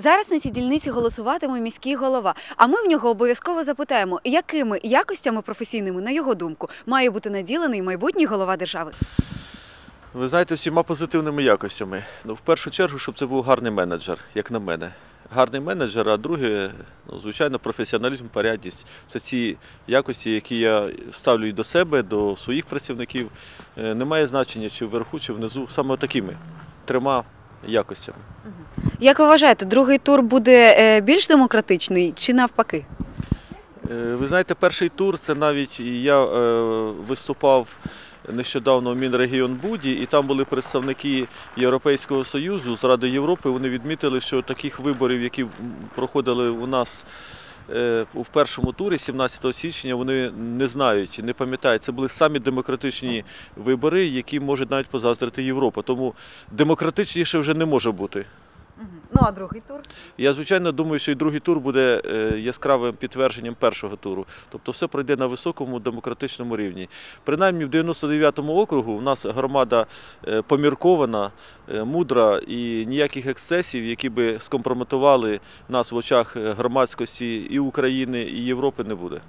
Зараз на цій дільниці голосуватиме міський голова. А ми в нього обов'язково запитаємо, якими якостями професійними, на його думку, має бути наділений майбутній голова держави. Ви знаєте, всіма позитивними якостями. Ну, в першу чергу, щоб це був гарний менеджер, як на мене. Гарний менеджер, а друге, ну, звичайно, професіоналізм, порядність. Це ці якості, які я ставлю і до себе, до своїх працівників. Е, Немає значення, чи вверху, чи внизу, саме такими трьома якостями. Як ви вважаєте, другий тур буде е, більш демократичний чи навпаки? Е, Ви знаєте, перший тур це навіть я е, виступав нещодавно в Мінрегіонбуді, і там були представники Європейського Союзу з Ради Європи. Вони відмітили, що таких виборів, які проходили у нас у першому турі, 17 січня, вони не знають, не пам'ятають. Це були самі демократичні вибори, які може навіть позаздрити Європа. Тому демократичніше вже не може бути. Ну а другий тур? Я звичайно думаю, що і другий тур буде е, яскравим підтвердженням першого туру. Тобто все пройде на високому демократичному рівні. Принаймні в 99-му округу у нас громада е, поміркована, мудра і ніяких ексцесів, які би скомпрометували нас в очах е, громадськості і України, і Європи не буде.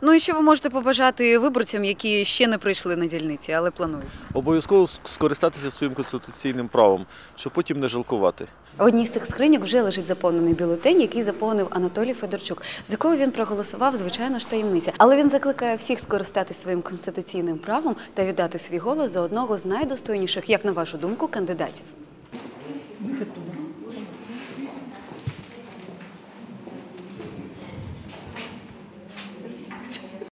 Ну і що ви можете побажати виборцям, які ще не прийшли на дільниці, але планують? Обов'язково скористатися своїм конституційним правом, щоб потім не жалкувати. В одній з цих скриньок вже лежить заповнений бюлетень, який заповнив Анатолій Федорчук, з якого він проголосував, звичайно ж таємниця. Але він закликає всіх скористатися своїм конституційним правом та віддати свій голос за одного з найдостойніших, як на вашу думку, кандидатів.